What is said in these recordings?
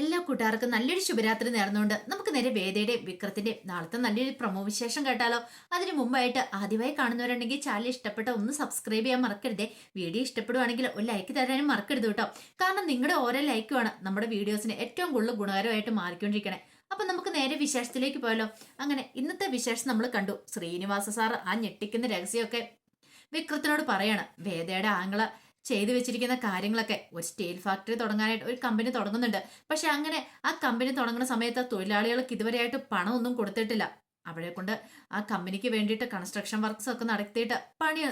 എല്ലാ കൂട്ടുകാർക്കും നല്ലൊരു ശുഭരാത്രി നേർന്നുകൊണ്ട് നമുക്ക് നേരെ വേദയുടെ വിക്രത്തിന്റെ നാളത്തെ നല്ലൊരു പ്രമോ വിശേഷം കേട്ടാലോ. അതിനു മുമ്പായിട്ട് ആദ്യമായി കാണുന്നവരുണ്ടെങ്കിൽ ചാനൽ ഇഷ്ടപ്പെട്ട ഒന്ന് സബ്സ്ക്രൈബ് ചെയ്യാൻ മറക്കരുതേ. വീഡിയോ ഇഷ്ടപ്പെടുവാണെങ്കിൽ ഒരു ലൈക്ക് തരാനും മറക്കരുത് കേട്ടോ. കാരണം നിങ്ങളുടെ ഓരോ ലൈക്കുമാണ് നമ്മുടെ വീഡിയോസിന് ഏറ്റവും കൂടുതൽ ഗുണകരമായിട്ട് മാറിക്കൊണ്ടിരിക്കണേ. അപ്പൊ നമുക്ക് നേരെ വിശേഷത്തിലേക്ക് പോയാലോ. അങ്ങനെ ഇന്നത്തെ വിശേഷം നമ്മൾ കണ്ടു. ശ്രീനിവാസ സാർ ആ ഞെട്ടിക്കുന്ന രഹസ്യമൊക്കെ വിക്രത്തിനോട് പറയാണ്. വേദയുടെ ആംഗ്ല ചെയ്തു വെച്ചിരിക്കുന്ന കാര്യങ്ങളൊക്കെ ഒരു സ്റ്റീൽ ഫാക്ടറി തുടങ്ങാനായിട്ട് ഒരു കമ്പനി തുടങ്ങുന്നുണ്ട്. പക്ഷെ അങ്ങനെ ആ കമ്പനി തുടങ്ങുന്ന സമയത്ത് തൊഴിലാളികൾക്ക് ഇതുവരെയായിട്ട് പണമൊന്നും കൊടുത്തിട്ടില്ല. അവരെ കൊണ്ട് ആ കമ്പനിക്ക് വേണ്ടിയിട്ട് കൺസ്ട്രക്ഷൻ വർക്ക്സ് ഒക്കെ നടത്തിയിട്ട് പണി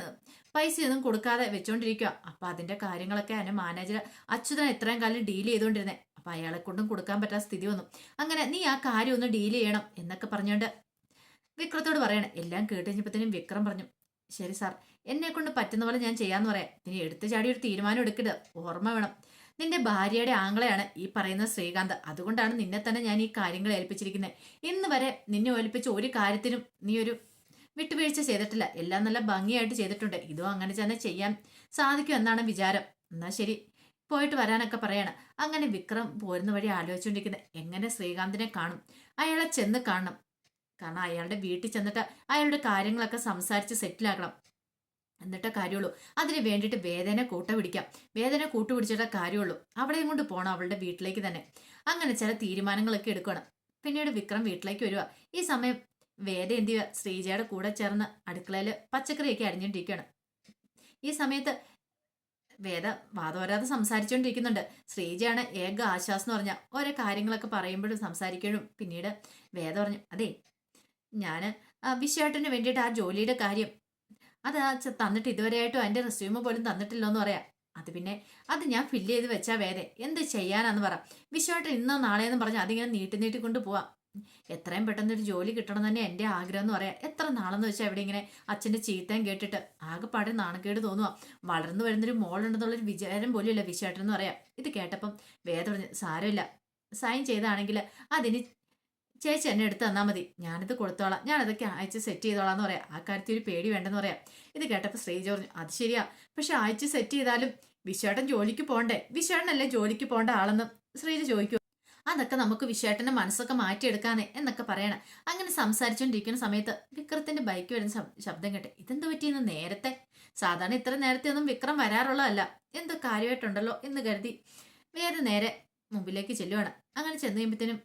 പൈസയൊന്നും കൊടുക്കാതെ വെച്ചോണ്ടിരിക്കുക അപ്പൊ അതിന്റെ കാര്യങ്ങളൊക്കെ അതിന്റെ മാനേജർ അച്യുതൻ ഇത്രയും കാലം ഡീൽ ചെയ്തുകൊണ്ടിരുന്നേ അപ്പൊ അയാളെ കൊണ്ടും കൊടുക്കാൻ പറ്റാത്ത സ്ഥിതി വന്നു. അങ്ങനെ നീ ആ കാര്യം ഒന്ന് ഡീൽ ചെയ്യണം എന്നൊക്കെ പറഞ്ഞുകൊണ്ട് വിക്രത്തോട് പറയണം. എല്ലാം കേട്ട് കഴിഞ്ഞപ്പോഴത്തേനും വിക്രം പറഞ്ഞു ശരി സാർ എന്നെ കൊണ്ട് പറ്റുന്ന പോലെ ഞാൻ ചെയ്യാന്ന് പറയാം. ഇനി എടുത്തു ചാടി ഒരു തീരുമാനം എടുക്കരുത്. ഓർമ്മ വേണം. നിന്റെ ഭാര്യയുടെ ആംഗ്ലയാണ് ഈ പറയുന്ന ശ്രീകാന്ത്. അതുകൊണ്ടാണ് നിന്നെ തന്നെ ഞാൻ ഈ കാര്യങ്ങൾ ഏൽപ്പിച്ചിരിക്കുന്നത് ഇന്ന് വരെ നിന്നെ ഏൽപ്പിച്ച ഒരു കാര്യത്തിനും നീ ഒരു വിട്ടുവീഴ്ച ചെയ്തിട്ടില്ല. എല്ലാം നല്ല ഭംഗിയായിട്ട് ചെയ്തിട്ടുണ്ട്. ഇതും അങ്ങനെ തന്നെ ചെയ്യാൻ സാധിക്കും എന്നാണ് വിചാരം. എന്നാ ശരി. പോയിട്ട് വരാനൊക്കെ പറയാണ്. അങ്ങനെ വിക്രം പോരുന്ന വഴി ആലോചിച്ചുകൊണ്ടിരിക്കുന്നത് എങ്ങനെ ശ്രീകാന്തിനെ കാണും? അയാളെ ചെന്ന് കാണണം. കാരണം അയാളുടെ വീട്ടിൽ ചെന്നിട്ട് അയാളുടെ കാര്യങ്ങളൊക്കെ സംസാരിച്ച് സെറ്റിലാക്കണം എന്നിട്ടേ കാര്യമുള്ളൂ. അതിന് വേണ്ടിയിട്ട് വേദന കൂട്ട പിടിക്കാം. വേദന കൂട്ടുപിടിച്ചിട്ടേ കാര്യമുള്ളൂ. അവിടെയും കൊണ്ട് പോകണം അവളുടെ വീട്ടിലേക്ക് തന്നെ. അങ്ങനെ ചില തീരുമാനങ്ങളൊക്കെ എടുക്കണം. പിന്നീട് വിക്രം വീട്ടിലേക്ക് വരിക ഈ സമയം വേദ എന്ത് ചെയ്യുക ശ്രീജയുടെ കൂടെ ചേർന്ന് അടുക്കളയിൽ പച്ചക്കറിയൊക്കെ അരിഞ്ഞിട്ടിരിക്കുകയാണ് ഈ സമയത്ത് വേദ വാദോരാതെ സംസാരിച്ചുകൊണ്ടിരിക്കുന്നുണ്ട് ശ്രീജയാണ് ഏക ആശ്വാസം എന്ന് പറഞ്ഞാൽ ഓരോ കാര്യങ്ങളൊക്കെ പറയുമ്പോഴും സംസാരിക്കുമ്പോഴും പിന്നീട് വേദ പറഞ്ഞു അതെ ഞാൻ വിശ്വേട്ടന് വേണ്ടിയിട്ട് ആ ജോലിയുടെ കാര്യം അത് തന്നിട്ട് ഇതുവരെയായിട്ടും അതിന്റെ റെസ്യൂമ് പോലും തന്നിട്ടില്ലോ എന്ന് പറയാം. അത് പിന്നെ അത് ഞാൻ ഫില്ല് ചെയ്ത് വെച്ചാൽ വേറെ. എന്ത് ചെയ്യാനാന്ന് പറ. വിശ്വമായിട്ട് ഇന്നോ നാളെയെന്ന് പറഞ്ഞ് അതിങ്ങനെ നീട്ടി നീട്ടി കൊണ്ട് പോവാം. എത്രയും പെട്ടെന്ന് ഒരു ജോലി കിട്ടണം തന്നെ എന്റെ ആഗ്രഹം എന്ന് പറയാം. എത്ര നാളെന്ന് വെച്ചാൽ എവിടെ ഇങ്ങനെ അച്ഛന്റെ ചീത്തയും കേട്ടിട്ട് ആകെപ്പാടെ നാണക്കേട് തോന്നുക വളർന്നു വരുന്നൊരു മോളുണ്ടെന്നുള്ളൊരു വിചാരം പോലുമില്ല വിശ്വേട്ടൻ എന്ന് പറയാം. ഇത് കേട്ടപ്പം വേദ പറഞ്ഞു സാരമില്ല. സൈൻ ചെയ്താണെങ്കിൽ അതിന് ചേച്ചി എന്നെ എടുത്ത് തന്നാൽ മതി. ഞാനിത് കൊടുത്തോളാം. ഞാനതൊക്കെ അയച്ച് സെറ്റ് ചെയ്തോളാം എന്ന് പറയാം. ആ കാര്യത്തിൽ ഒരു പേടി വേണ്ടെന്ന് പറയാം. ഇത് കേട്ടപ്പോൾ ശ്രീജ പറഞ്ഞു അത് ശരിയാ. പക്ഷെ അയച്ച് സെറ്റ് ചെയ്താലും വിശ്വേട്ടൻ ജോലിക്ക് പോകണ്ടേ വിശ്വേട്ടനല്ലേ ജോലിക്ക് പോകേണ്ട ആളെന്ന് ശ്രീജ ചോദിക്കും. അതൊക്കെ നമുക്ക് വിശ്വേട്ടന്റെ മനസ്സൊക്കെ മാറ്റിയെടുക്കാനേ എന്നൊക്കെ പറയണം. അങ്ങനെ സംസാരിച്ചുകൊണ്ടിരിക്കുന്ന സമയത്ത് വിക്രത്തിന്റെ ബൈക്ക് വരുന്ന ശബ്ദം കേട്ടെ ഇതെന്ത് പറ്റിയെന്ന് നേരത്തെ? സാധാരണ ഇത്ര നേരത്തെ ഒന്നും വിക്രം വരാറുള്ളതല്ല. എന്തോ കാര്യമായിട്ടുണ്ടല്ലോ എന്ന് കരുതി വേറെ നേരെ മുമ്പിലേക്ക് ചെല്ലുവാണ്. അങ്ങനെ ചെന്ന് കഴിയുമ്പോഴത്തേനും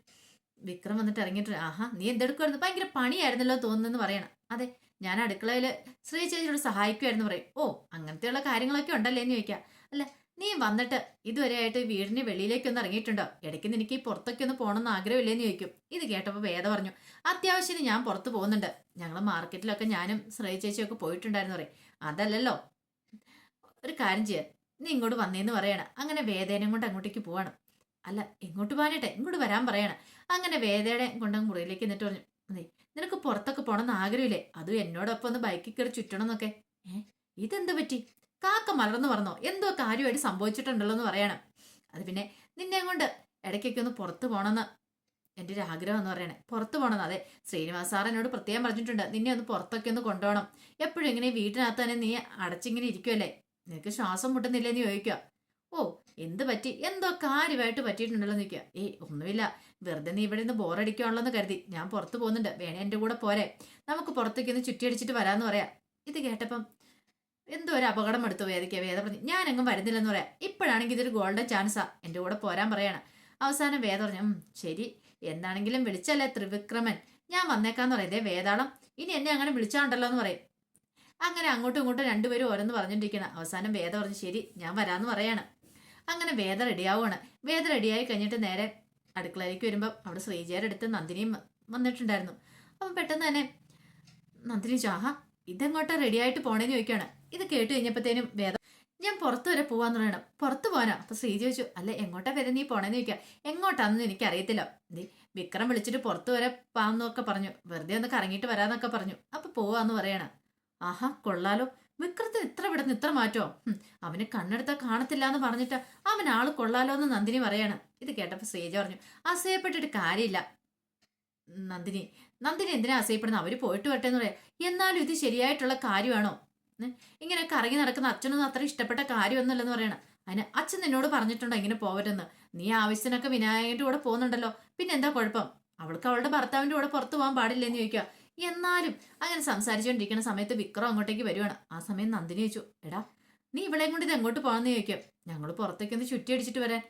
വിക്രം വന്നിട്ട് ഇറങ്ങിയിട്ട് ആഹാ നീ എന്തെടുക്കുമായിരുന്നു ഭയങ്കര പണിയായിരുന്നല്ലോ തോന്നുന്നെന്ന് പറയണം. അതെ ഞാൻ അടുക്കളയിൽ ശ്രീ ചേച്ചിയോട് സഹായിക്കുമായിരുന്നു പറയും. ഓ അങ്ങനത്തെയുള്ള കാര്യങ്ങളൊക്കെ ഉണ്ടല്ലേ? എന്ന് ചോദിക്കാം അല്ല നീ വന്നിട്ട് ഇതുവരെ ആയിട്ട് വീടിന് വെളിയിലേക്കൊന്ന് ഇറങ്ങിയിട്ടുണ്ടോ? ഇടയ്ക്ക് നിനക്ക് ഈ പുറത്തൊക്കെ ഒന്ന് പോകണമെന്ന് ആഗ്രഹമില്ലേന്ന് ചോദിക്കും. ഇത് കേട്ടപ്പോൾ വേദ പറഞ്ഞു. അത്യാവശ്യത്തിന് ഞാൻ പുറത്ത് പോകുന്നുണ്ട്. ഞങ്ങൾ മാർക്കറ്റിലൊക്കെ ഞാനും ശ്രീ ചേച്ചിയൊക്കെ പോയിട്ടുണ്ടായിരുന്നു പറയും. അതല്ലല്ലോ. ഒരു കാര്യം ചെയ്യാൻ നീ ഇങ്ങോട്ട് വന്നേന്ന് പറയണം. അങ്ങനെ വേദേനം കൊണ്ട് അങ്ങോട്ടേക്ക് പോവാണ്. അല്ല എങ്ങോട്ട് പോകാനായിട്ടെ ഇങ്ങോട്ട് വരാൻ പറയണം. അങ്ങനെ വേദയുടെ കൊണ്ട് മുറിയിലേക്ക് എന്നിട്ട് പറഞ്ഞു "അതെ, നിനക്ക് പുറത്തൊക്കെ പോണമെന്ന് ആഗ്രഹമില്ലേ? അതും എന്നോടൊപ്പം ഒന്ന് ബൈക്കിൽ കയറി ചുറ്റണം എന്നൊക്കെ ഏ ഇതെന്ത് പറ്റി? കാക്ക മലർന്നു പറഞ്ഞോ എന്തോ കാര്യമായിട്ട് സംഭവിച്ചിട്ടുണ്ടല്ലോ എന്ന് പറയണം. അത് പിന്നെ നിന്നെ കൊണ്ട് ഇടയ്ക്കൊക്കെ ഒന്ന് പുറത്ത് പോകണമെന്ന് എന്റെ ഒരു ആഗ്രഹം എന്ന് പറയണേ. പുറത്ത് പോകണം അതെ ശ്രീനിവാസ് സാർ എന്നോട് പ്രത്യേകം പറഞ്ഞിട്ടുണ്ട്. നിന്നെ ഒന്ന് പുറത്തൊക്കെ ഒന്ന് കൊണ്ടുപോകണം. എപ്പോഴും ഇങ്ങനെ വീട്ടിനകത്ത് തന്നെ നീ അടച്ചിങ്ങനെ ഇരിക്കുമല്ലേ നിനക്ക് ശ്വാസം മുട്ടുന്നില്ലെന്ന് ചോദിക്കുക ഓ എന്ത് പറ്റി? എന്തോ കാര്യമായിട്ട് പറ്റിയിട്ടുണ്ടല്ലോ നിൽക്കുക ഏയ് ഒന്നുമില്ല. വെറുതെ നീ ഇവിടെ നിന്ന് ബോറടിക്കുകയാണല്ലോ കരുതി. ഞാൻ പുറത്ത് പോകുന്നുണ്ട്. വേണേ എന്റെ കൂടെ പോരെ. നമുക്ക് പുറത്തേക്ക് ഒന്ന് ചുറ്റിയടിച്ചിട്ട് വരാമെന്ന് പറയാം. ഇത് കേട്ടപ്പം എന്തോ ഒരു അപകടം എടുത്തു വേദിക്കുക വേദ പറഞ്ഞു. ഞാനെങ്ങും വരുന്നില്ലെന്ന് പറയാം. ഇപ്പോഴാണെങ്കിൽ ഇതൊരു ഗോൾഡൻ ചാൻസാ എന്റെ കൂടെ പോരാൻ പറയാണ്. അവസാനം വേദ പറഞ്ഞു ശരി. എന്താണെങ്കിലും വിളിച്ചല്ലേ ത്രിവിക്രമൻ? ഞാൻ വന്നേക്കാന്ന് പറയും. ദേ വേതാളം ഇനി എന്നെ അങ്ങനെ വിളിച്ചാണ്ടല്ലോ എന്ന് പറയും. അങ്ങനെ അങ്ങോട്ടും ഇങ്ങോട്ടും രണ്ടുപേരും ഓരോന്ന് പറഞ്ഞുകൊണ്ടിരിക്കണം. അവസാനം വേദ പറഞ്ഞു ശരി ഞാൻ വരാമെന്ന് പറയാണ്. അങ്ങനെ വേദ റെഡിയാവുകയാണ് വേദ റെഡിയായി കഴിഞ്ഞിട്ട് നേരെ അടുക്കളയിലേക്ക് വരുമ്പോൾ അവിടെ ശ്രീജയുടെ അടുത്ത് നന്ദിനിയും വന്നിട്ടുണ്ടായിരുന്നു. അപ്പം പെട്ടെന്ന് തന്നെ നന്ദിനി ചാഹ ഇതെങ്ങോട്ടാ റെഡിയായിട്ട് പോണേന്ന് ചോദിക്കുകയാണ്. ഇത് കേട്ട് കഴിഞ്ഞപ്പോഴത്തേനും വേദ ഞാൻ പുറത്ത് വരെ പോവാന്ന് പറയണം. പുറത്ത് പോകാനോ അപ്പൊ ശ്രീ ചോദിച്ചു അല്ല എങ്ങോട്ടാ വരെ നീ പോണേന്ന് ചോദിക്കാം. എങ്ങോട്ടാണെന്ന് എനിക്കറിയത്തില്ല. നീ വിക്രം വിളിച്ചിട്ട് പുറത്ത് വരെ പാന്നൊക്കെ പറഞ്ഞു. വെറുതെ ഒന്ന് കറങ്ങിയിട്ട് വരാന്നൊക്കെ പറഞ്ഞു. അപ്പൊ പോവാന്ന് പറയണ. ആഹാ കൊള്ളാലോ. വിക്രത്തിന് ഇത്ര വിടുന്ന ഇത്ര മാറ്റോ? അവന് കണ്ണെടുത്താൽ കാണത്തില്ല എന്ന് പറഞ്ഞിട്ട് അവൻ ആൾ കൊള്ളാലോ എന്ന് നന്ദിനി പറയാണ്. ഇത് കേട്ടപ്പോൾ ശ്രീജ പറഞ്ഞു അസഹ്യപ്പെട്ടിട്ട് കാര്യമില്ല. നന്ദിനി നന്ദിനി എന്തിനാ അസഹ്യപ്പെടുന്നത് അവർ പോയിട്ട് വരട്ടെ എന്ന് പറയാം. എന്നാലും ഇത് ശരിയായിട്ടുള്ള കാര്യമാണോ? ഇങ്ങനെ കറങ്ങി നടക്കുന്ന അച്ഛനൊന്നും അത്ര ഇഷ്ടപ്പെട്ട കാര്യമൊന്നുമല്ലെന്ന് പറയണം. അതിന് അച്ഛൻ നിന്നോട് പറഞ്ഞിട്ടുണ്ടോ ഇങ്ങനെ പോവരുതെന്ന്? നീ ആവശ്യത്തിനൊക്കെ വിനായകന്റെ കൂടെ പോകുന്നുണ്ടല്ലോ. പിന്നെ എന്താ കുഴപ്പം? അവൾക്ക് അവളുടെ ഭർത്താവിന്റെ കൂടെ പുറത്തു പോകാൻ പാടില്ലെന്ന് ചോദിക്കുക എന്നാലും അങ്ങനെ സംസാരിച്ചുകൊണ്ടിരിക്കുന്ന സമയത്ത് വിക്രം അങ്ങോട്ടേക്ക് വരുവാണ്. ആ സമയം നന്ദിനി ചോദിച്ചു എടാ നീ ഇവളെയും കൊണ്ട് ഇത് എങ്ങോട്ട് പോകാമെന്ന് ചോദിക്കും? ഞങ്ങൾ പുറത്തേക്ക് ഒന്ന് ചുറ്റി അടിച്ചിട്ട് വരാൻ.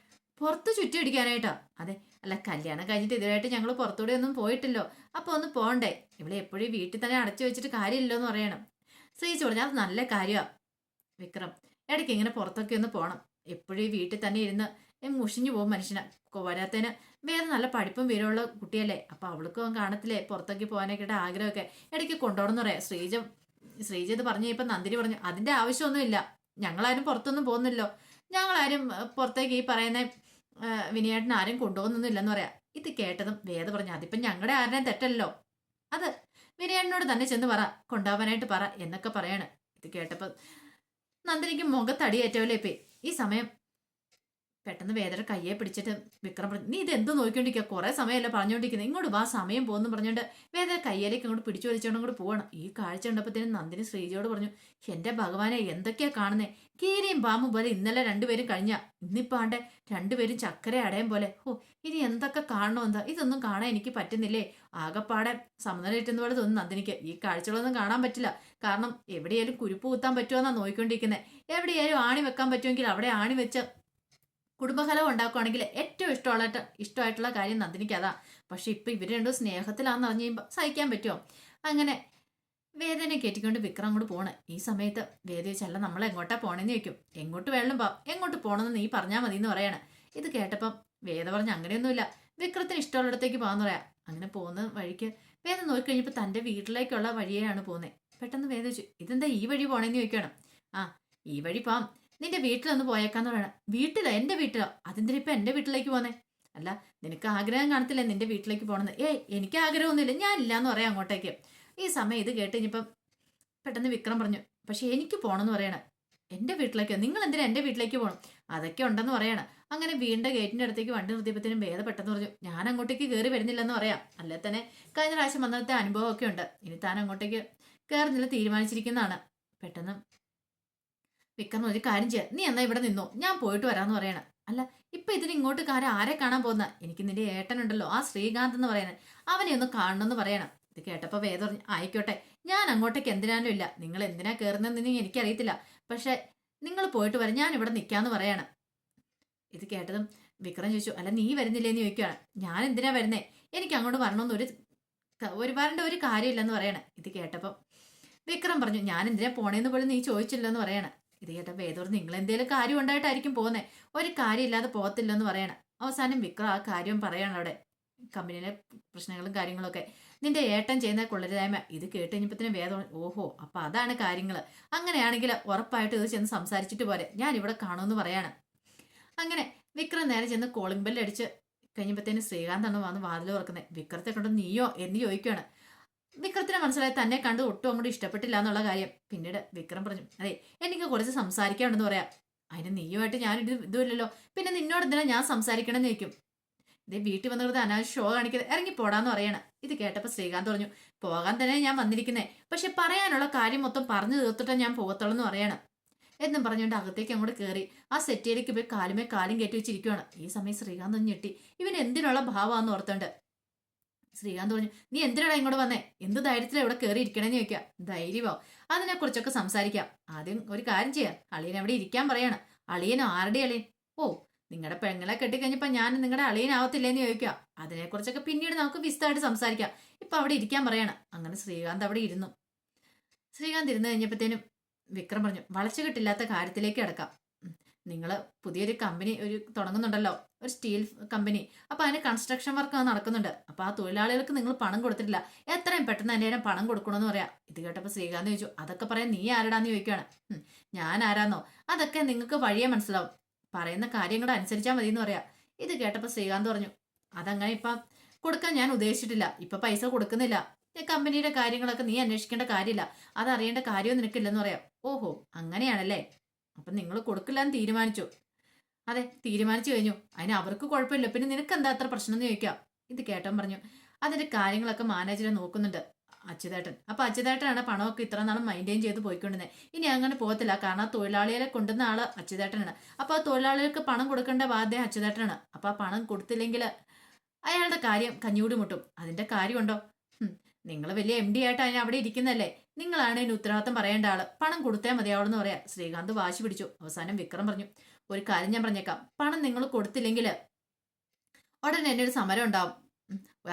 പുറത്ത് ചുറ്റി അടിക്കാനായിട്ടോ? അതെ അല്ല കല്യാണം കഴിഞ്ഞിട്ട് ഇതുവരായിട്ട് ഞങ്ങൾ പുറത്തൂടെ ഒന്നും പോയിട്ടില്ലോ. അപ്പൊ ഒന്ന് പോണ്ടേ? ഇവിടെ എപ്പോഴും വീട്ടിൽ തന്നെ അടച്ചു വെച്ചിട്ട് കാര്യമില്ലോ എന്ന് പറയണം. ശ്രീച്ചു പറഞ്ഞു അത് നല്ല കാര്യമാണ് വിക്രം ഇടയ്ക്ക് ഇങ്ങനെ പുറത്തൊക്കെ ഒന്ന് പോകണം എപ്പോഴും വീട്ടിൽ തന്നെ ഇരുന്ന് മുഷിഞ്ഞു പോകും മനുഷ്യനെ. വരാത്തതിന് വേറെ നല്ല പഠിപ്പും വിവരമുള്ള കുട്ടിയല്ലേ. അപ്പൊ അവൾക്കും കാണത്തില്ലേ പുറത്തേക്ക് പോകാനൊക്കെ ആഗ്രഹമൊക്കെ. ഇടയ്ക്ക് കൊണ്ടുപോകണമെന്ന് പറയാം. ശ്രീജ ശ്രീജ ഇത് പറഞ്ഞു ഇപ്പൊ നന്ദിനി പറഞ്ഞു അതിന്റെ ആവശ്യമൊന്നുമില്ല. ഞങ്ങളാരും പുറത്തൊന്നും പോകുന്നില്ലല്ലോ. ഞങ്ങളാരും പുറത്തേക്ക് ഈ പറയുന്ന വിനയേട്ടൻ ആരും കൊണ്ടുപോകുന്നൊന്നുമില്ലെന്ന് പറയാം. ഇത് കേട്ടതും വേദ പറഞ്ഞു അതിപ്പം ഞങ്ങളുടെ ആരുടെയും തെറ്റല്ലോ അത് വിനയേട്ടനോട് തന്നെ ചെന്ന് പറ കൊണ്ടുപോകാനായിട്ട് പറ എന്നൊക്കെ പറയാണ്. ഇത് കേട്ടപ്പോൾ നന്ദിനിക്ക് മുഖത്തടിയേറ്റവല്ലേ ഇപ്പേ. ഈ സമയം പെട്ടെന്ന് വേദന കയ്യെ പിടിച്ചിട്ട് വിക്രം പറഞ്ഞു നീ ഇത് എന്ത് നോക്കിക്കൊണ്ടിരിക്കുക കുറെ സമയമല്ല പറഞ്ഞുകൊണ്ടിരിക്കുന്നത് ഇങ്ങോട്ട് വാ സമയം പോകുന്നു പറഞ്ഞുകൊണ്ട് വേദന കയ്യിലേക്ക് അങ്ങോട്ട് പിടിച്ചു വലിച്ചുകൊണ്ട് അങ്ങോട്ട് പോകണം ഈ കാഴ്ച കണ്ടപ്പോഴത്തേനും നന്ദിനി ശ്രീജയോട് പറഞ്ഞു എന്റെ ഭഗവാനെ എന്തൊക്കെയാ കാണുന്നേ? കീരിയും പാമ്പും പോലെ ഇന്നലെ രണ്ടുപേരും കഴിഞ്ഞ ഇന്നിപ്പാണ്ട് രണ്ടുപേരും ചക്കര അടയും പോലെ. ഓ ഇനി എന്തൊക്കെ കാണണോ എന്താ? ഇതൊന്നും കാണാൻ എനിക്ക് പറ്റുന്നില്ലേ? ആകെപ്പാടെ സമനില കിട്ടുന്ന പോലെ തോന്നുന്നു നന്ദിനിക്ക്. ഈ കാഴ്ചകളൊന്നും കാണാൻ പറ്റില്ല. കാരണം എവിടെയായാലും കുരുപ്പ് കുത്താൻ പറ്റുമോ എന്നാ നോക്കിക്കൊണ്ടിരിക്കുന്നത് എവിടെയായാലും ആണി വെക്കാൻ പറ്റുമെങ്കിൽ അവിടെ ആണി വെച്ച് കുടുംബകലം ഉണ്ടാക്കുകയാണെങ്കിൽ ഏറ്റവും ഇഷ്ടമുള്ള ഇഷ്ടമായിട്ടുള്ള കാര്യം നന്ദിനിക്ക് അതാ. പക്ഷെ ഇപ്പൊ ഇവർ രണ്ടും സ്നേഹത്തിലാന്ന് അറിഞ്ഞു കഴിയുമ്പോൾ സഹിക്കാൻ പറ്റുമോ അങ്ങനെ വേദന കയറ്റിക്കൊണ്ട് വിക്രം അങ്ങോട്ട് പോണ്. ഈ സമയത്ത് വേദ ചോദിച്ചല്ല നമ്മൾ എങ്ങോട്ടാ പോണെന്ന് ചോദിക്കും. എങ്ങോട്ട് വേണം പാ. എങ്ങോട്ട് പോണെന്ന് നീ പറഞ്ഞാൽ മതി എന്ന് പറയാണ്. ഇത് കേട്ടപ്പം വേദ പറഞ്ഞ അങ്ങനെയൊന്നുമില്ല. വിക്രത്തിന് ഇഷ്ടമുള്ളിടത്തേക്ക് പോകാന്ന് പറയാം. അങ്ങനെ പോകുന്ന വഴിക്ക് വേദ നോക്കിക്കഴിഞ്ഞപ്പോൾ തന്റെ വീട്ടിലേക്കുള്ള വഴിയാണ് പോകുന്നത് പെട്ടെന്ന് വേദ ചോദിച്ചു ഇതെന്താ ഈ വഴി പോണേന്ന് ചോദിക്കണം? ആ ഈ വഴി പോവാം. നിന്റെ വീട്ടിലൊന്ന് പോയേക്കാന്ന് പറയണം. വീട്ടിലോ? എന്റെ വീട്ടിലോ? അതെന്തിനാ ഇപ്പം എന്റെ വീട്ടിലേക്ക് പോന്നെ? അല്ല നിനക്ക് ആഗ്രഹം കാണത്തില്ല നിന്റെ വീട്ടിലേക്ക് പോണെന്ന്? ഏയ് എനിക്ക് ആഗ്രഹമൊന്നുമില്ല. ഞാൻ ഇല്ലാന്ന് പറയാം അങ്ങോട്ടേക്ക്. ഈ സമയം ഇത് കേട്ട് ഇനിയിപ്പം പെട്ടെന്ന് വിക്രം പറഞ്ഞു പക്ഷെ എനിക്ക് പോകണമെന്ന് പറയണം. എന്റെ വീട്ടിലേക്ക് നിങ്ങൾ എന്തിനാ എന്റെ വീട്ടിലേക്ക് പോകണം അതൊക്കെ ഉണ്ടെന്ന് പറയണം. അങ്ങനെ വീണ്ടും ഗേറ്റിന്റെ അടുത്തേക്ക് വണ്ടി നിർത്തിയപ്പോഴത്തേനും വേദ പെട്ടെന്ന് പറഞ്ഞു ഞാൻ അങ്ങോട്ടേക്ക് കയറി വരുന്നില്ലെന്ന് പറയാം. അല്ലെ തന്നെ? കഴിഞ്ഞ പ്രാവശ്യം വന്നത്തെ അനുഭവമൊക്കെ ഉണ്ട്. ഇനി താൻ അങ്ങോട്ടേക്ക് കയറുന്നില്ല തീരുമാനിച്ചിരിക്കുന്നതാണ്. പെട്ടെന്ന് വിക്രം ഒരു കാര്യം ചെയ്യാം. നീ എന്നാ ഇവിടെ നിന്നോ? ഞാൻ പോയിട്ട് വരാന്ന് പറയണ. അല്ല ഇപ്പൊ ഇതിന് ഇങ്ങോട്ട് കാര്യം ആരെ കാണാൻ പോകുന്ന? എനിക്ക് നിന്റെ ഏട്ടനുണ്ടല്ലോ ആ ശ്രീകാന്ത് എന്ന് പറയുന്നത് അവനെ ഒന്ന് കാണണമെന്ന് പറയണം. ഇത് കേട്ടപ്പോ വേദ പറഞ്ഞു ആയിക്കോട്ടെ. ഞാൻ അങ്ങോട്ടേക്ക് എന്തിനാലും ഇല്ല. നിങ്ങൾ എന്തിനാ കയറുന്നതെന്ന് എനിക്കറിയത്തില്ല. പക്ഷെ നിങ്ങൾ പോയിട്ട് വരാം. ഞാൻ ഇവിടെ നിൽക്കാന്ന് പറയണം. ഇത് കേട്ടതും വിക്രം ചോദിച്ചു അല്ല നീ വരുന്നില്ലേന്ന് ചോദിക്കുകയാണ് ഞാൻ എന്തിനാ വരുന്നേ? എനിക്ക് അങ്ങോട്ട് വരണമെന്ന് ഒരു ഒരു വരേണ്ട ഒരു കാര്യമില്ലെന്ന് പറയണേ. ഇത് കേട്ടപ്പം വിക്രം പറഞ്ഞു ഞാൻ എന്തിനാ പോണേന്ന് പോലും നീ ചോദിച്ചില്ലെന്ന് പറയണം. ഇത് കേട്ട വേദോർ നിങ്ങൾ എന്തേലും കാര്യം ഉണ്ടായിട്ടായിരിക്കും പോകുന്നത് ഒരു കാര്യമില്ലാതെ പോകത്തില്ലെന്ന് പറയണം. അവസാനം വിക്രം ആ കാര്യം പറയണം അവിടെ. കമ്പനിയിലെ പ്രശ്നങ്ങളും കാര്യങ്ങളൊക്കെ. നിന്റെ ഏട്ടൻ ചെയ്യുന്ന കൊള്ളരുതായ്മ ഇത് കേട്ട് കഴിഞ്ഞപ്പത്തിന് വേദം ഓഹോ അപ്പൊ അതാണ് കാര്യങ്ങൾ അങ്ങനെയാണെങ്കിൽ ഉറപ്പായിട്ട് ഇത് ചെന്ന് സംസാരിച്ചിട്ട് പോരെ. ഞാൻ ഇവിടെ കാണുമെന്ന് പറയാണ്. അങ്ങനെ വിക്രം നേരെ ചെന്ന് കോളിംഗ് ബെല്ലടിച്ച് കഴിഞ്ഞപ്പോഴത്തേന് ശ്രീകാന്താണ് വന്ന് വാതിൽ തുറക്കുന്നത് വിക്രത്തെ കൊണ്ട് നീയോ എന്ന് ചോദിക്കുകയാണ് വിക്രത്തിന് മനസ്സിലായി തന്നെ കണ്ട് ഒട്ടും അങ്ങോട്ട് ഇഷ്ടപ്പെട്ടില്ല എന്നുള്ള കാര്യം. പിന്നീട് വിക്രം പറഞ്ഞു അതെ എനിക്ക് കുറച്ച് സംസാരിക്കാനുണ്ടെന്ന് പറയാം. അതിന് നീയുമായിട്ട് ഞാനൊരു ഇതുമില്ലല്ലോ. പിന്നെ നിന്നോട് എന്തിനാ ഞാൻ സംസാരിക്കണം എന്ന് ചോദിക്കും. ഇതേ വീട്ടിൽ വന്നത് അനാവശ്യം ഷോ കാണിക്കുന്നത് ഇറങ്ങി പോടാന്ന് പറയണം. ഇത് കേട്ടപ്പോൾ ശ്രീകാന്ത് പറഞ്ഞു പോകാൻ തന്നെ ഞാൻ വന്നിരിക്കുന്നത് പക്ഷെ പറയാനുള്ള കാര്യം മൊത്തം പറഞ്ഞു തീർത്തിട്ടേ ഞാൻ പോകത്തുള്ളൂ എന്ന് പറയണം. എന്നും പറഞ്ഞുകൊണ്ട് അകത്തേക്ക് അങ്ങോട്ട് കയറി ആ സെറ്റിയിലേക്ക് പോയി കാലുമേ കാലും കയറ്റി വെച്ചിരിക്കുകയാണ് ഈ സമയം ശ്രീകാന്ത് ഞെട്ടി. ഇവൻ എന്തിനുള്ള ഭാവമാണെന്ന് ഓർത്തോണ്ട്? ശ്രീകാന്ത് പറഞ്ഞു നീ എന്തിനാണ് ഇങ്ങോട്ട് വന്നേ? എന്ത് ധൈര്യത്തിലാണ് ഇവിടെ കയറി ഇരിക്കണേന്ന് ചോദിക്കാം. ധൈര്യമോ അതിനെ കുറിച്ചൊക്കെ സംസാരിക്കാം. ആദ്യം ഒരു കാര്യം ചെയ്യാം. അളിയൻ അവിടെ ഇരിക്കാൻ പറയാണ്. അളിയൻ ആരുടെ അളിയൻ? ഓ നിങ്ങളുടെ പെങ്ങളെ കെട്ടിക്കഴിഞ്ഞപ്പോൾ ഞാൻ നിങ്ങളുടെ അളിയനാവത്തില്ലേന്ന് ചോദിക്കാം. അതിനെക്കുറിച്ചൊക്കെ പിന്നീട് നമുക്ക് വിശദമായിട്ട് സംസാരിക്കാം. ഇപ്പം അവിടെ ഇരിക്കാൻ പറയാണ്. അങ്ങനെ ശ്രീകാന്ത് അവിടെ ഇരുന്നു. ശ്രീകാന്ത് ഇരുന്ന് കഴിഞ്ഞപ്പോഴത്തേനും വിക്രം പറഞ്ഞു വളച്ചു കെട്ടില്ലാത്ത കാര്യത്തിലേക്ക് കിടക്കാം. നിങ്ങൾ പുതിയൊരു കമ്പനി ഒരു തുടങ്ങുന്നുണ്ടല്ലോ ഒരു സ്റ്റീൽ കമ്പനി അപ്പോൾ അതിന് കൺസ്ട്രക്ഷൻ വർക്ക് നടക്കുന്നുണ്ട്. അപ്പോൾ ആ തൊഴിലാളികൾക്ക് നിങ്ങൾ പണം കൊടുത്തിട്ടില്ല. എത്രയും പെട്ടെന്ന് തന്നെ പണം കൊടുക്കണമെന്ന് പറയാം. ഇത് കേട്ടപ്പോൾ ശ്രീകാന്ത് ചോദിച്ചു അതൊക്കെ പറയാൻ നീ ആരാടാന്ന് ചോദിക്കുകയാണ് ഞാൻ ആരാന്നോ? അതൊക്കെ നിങ്ങൾക്ക് വഴിയെ മനസ്സിലാവും. പറയുന്ന കാര്യങ്ങൾ അനുസരിച്ചാൽ മതി എന്ന് പറയാം. ഇത് കേട്ടപ്പോൾ ശ്രീകാന്ത് പറഞ്ഞു അതങ്ങനെ ഇപ്പം കൊടുക്കാൻ ഞാൻ ഉദ്ദേശിച്ചിട്ടില്ല. ഇപ്പം പൈസ കൊടുക്കുന്നില്ല. കമ്പനിയുടെ കാര്യങ്ങളൊക്കെ നീ അന്വേഷിക്കേണ്ട കാര്യമില്ല. അതറിയേണ്ട കാര്യവും നിനക്കില്ലെന്ന് പറയാം. ഓഹോ അങ്ങനെയാണല്ലേ? അപ്പൊ നിങ്ങൾ കൊടുക്കില്ല എന്ന് തീരുമാനിച്ചു. അതെ തീരുമാനിച്ചു കഴിഞ്ഞു. അതിന് അവർക്ക് കുഴപ്പമില്ല. പിന്നെ നിനക്ക് എന്താ അത്ര പ്രശ്നം എന്ന് ചോദിക്കാം? ഇത് കേട്ടൻ പറഞ്ഞു. അതിന്റെ കാര്യങ്ങളൊക്കെ മാനേജറെ നോക്കുന്നുണ്ട് അച്യുതേട്ടൻ. അപ്പോൾ അച്യുതേട്ടനാണ് പണമൊക്കെ ഇത്ര നാളും മെയിന്റെയിൻ ചെയ്ത് പോയിക്കൊണ്ടിരുന്നത് ഇനി അങ്ങനെ പോകത്തില്ല. കാരണം ആ തൊഴിലാളികളെ കൊണ്ടുവന്ന ആൾ അച്യുതേട്ടനാണ്. അപ്പോൾ ആ തൊഴിലാളികൾക്ക് പണം കൊടുക്കേണ്ട ബാധ്യത അച്യുതേട്ടനാണ്. അപ്പോൾ ആ പണം കൊടുത്തില്ലെങ്കിൽ അയാളുടെ കാര്യം കഞ്ഞൂടി മുട്ടും. അതിന്റെ കാര്യമുണ്ടോ? നിങ്ങൾ വലിയ എം ഡി ആയിട്ട് അതിന് അവിടെ ഇരിക്കുന്നല്ലേ നിങ്ങളാണ് ഇതിന് ഉത്തരവാദിത്തം പറയേണ്ട ആൾ. പണം കൊടുത്തേ മതിയാവുള്ളൂ എന്ന് പറയാ ശ്രീകാന്ത് വാശി പിടിച്ചു. അവസാനം വിക്രം പറഞ്ഞു ഒരു കാര്യം ഞാൻ പറഞ്ഞേക്കാം. പണം നിങ്ങൾ കൊടുത്തില്ലെങ്കിൽ ഉടനെ എന്നെ ഒരു സമരം ഉണ്ടാവും.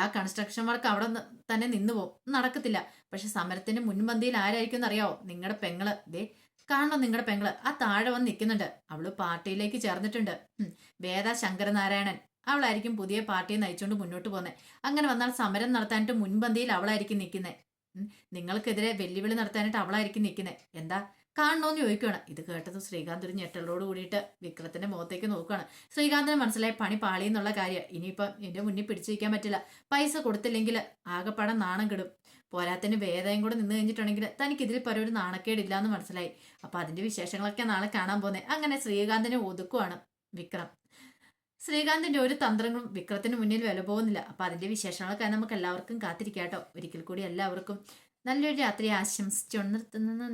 ആ കൺസ്ട്രക്ഷൻ വർക്ക് അവിടെ തന്നെ നിന്നു പോകും നടക്കത്തില്ല. പക്ഷെ സമരത്തിന്റെ മുൻപന്തിയിൽ ആരായിരിക്കും എന്നറിയാവോ നിങ്ങളുടെ പെങ്ങൾ. ദേ കാണണം നിങ്ങളുടെ പെങ്ങൾ. ആ താഴെ വന്ന് നിൽക്കുന്നുണ്ട് അവൾ പാർട്ടിയിലേക്ക് ചേർന്നിട്ടുണ്ട്. വേദ ശങ്കരനാരായണൻ. അവളായിരിക്കും പുതിയ പാർട്ടിയെ നയിച്ചുകൊണ്ട് മുന്നോട്ട് പോകുന്നത് അങ്ങനെ വന്നാൽ സമരം നടത്താനായിട്ട് മുൻപന്തിയിൽ അവളായിരിക്കും നിൽക്കുന്നത് നിങ്ങൾക്കെതിരെ വെല്ലുവിളി നടത്താനായിട്ട് അവളായിരിക്കും നിൽക്കുന്നത് എന്താ? കാണണോന്ന് ചോദിക്കുകയാണ് ഇത് കേട്ടത് ശ്രീകാന്ത് ഒരു ഞെട്ടലോട് കൂടിയിട്ട് വിക്രത്തിന്റെ മുഖത്തേക്ക് നോക്കുകയാണ് ശ്രീകാന്തിന് മനസ്സിലായി പണി പാളി എന്നുള്ള കാര്യം. ഇനിയിപ്പം എന്റെ മുന്നിൽ പിടിച്ചു വയ്ക്കാൻ പറ്റില്ല. പൈസ കൊടുത്തില്ലെങ്കിൽ ആകെപ്പാടെ നാണം കിടും. പോരാത്തിന് വേദയും കൂടെ നിന്ന് കഴിഞ്ഞിട്ടുണ്ടെങ്കിൽ തനിക്കിതിൽ പരം ഒരു നാണക്കേടില്ല എന്ന് മനസ്സിലായി. അപ്പൊ അതിന്റെ വിശേഷങ്ങളൊക്കെ നാളെ കാണാൻ പോകുന്നത് അങ്ങനെ ശ്രീകാന്തിനെ ഒതുക്കുവാണ് വിക്രം. ശ്രീകാന്തിന്റെ ഒരു തന്ത്രങ്ങളും വിക്രത്തിന് മുന്നിൽ വില പോകുന്നില്ല. അപ്പൊ അതിന്റെ വിശേഷങ്ങളൊക്കെ നമുക്ക് എല്ലാവർക്കും കാത്തിരിക്കാട്ടോ. ഒരിക്കൽ കൂടി എല്ലാവർക്കും നല്ലൊരു രാത്രി ആശംസിച്ചു നിർത്തുന്നു.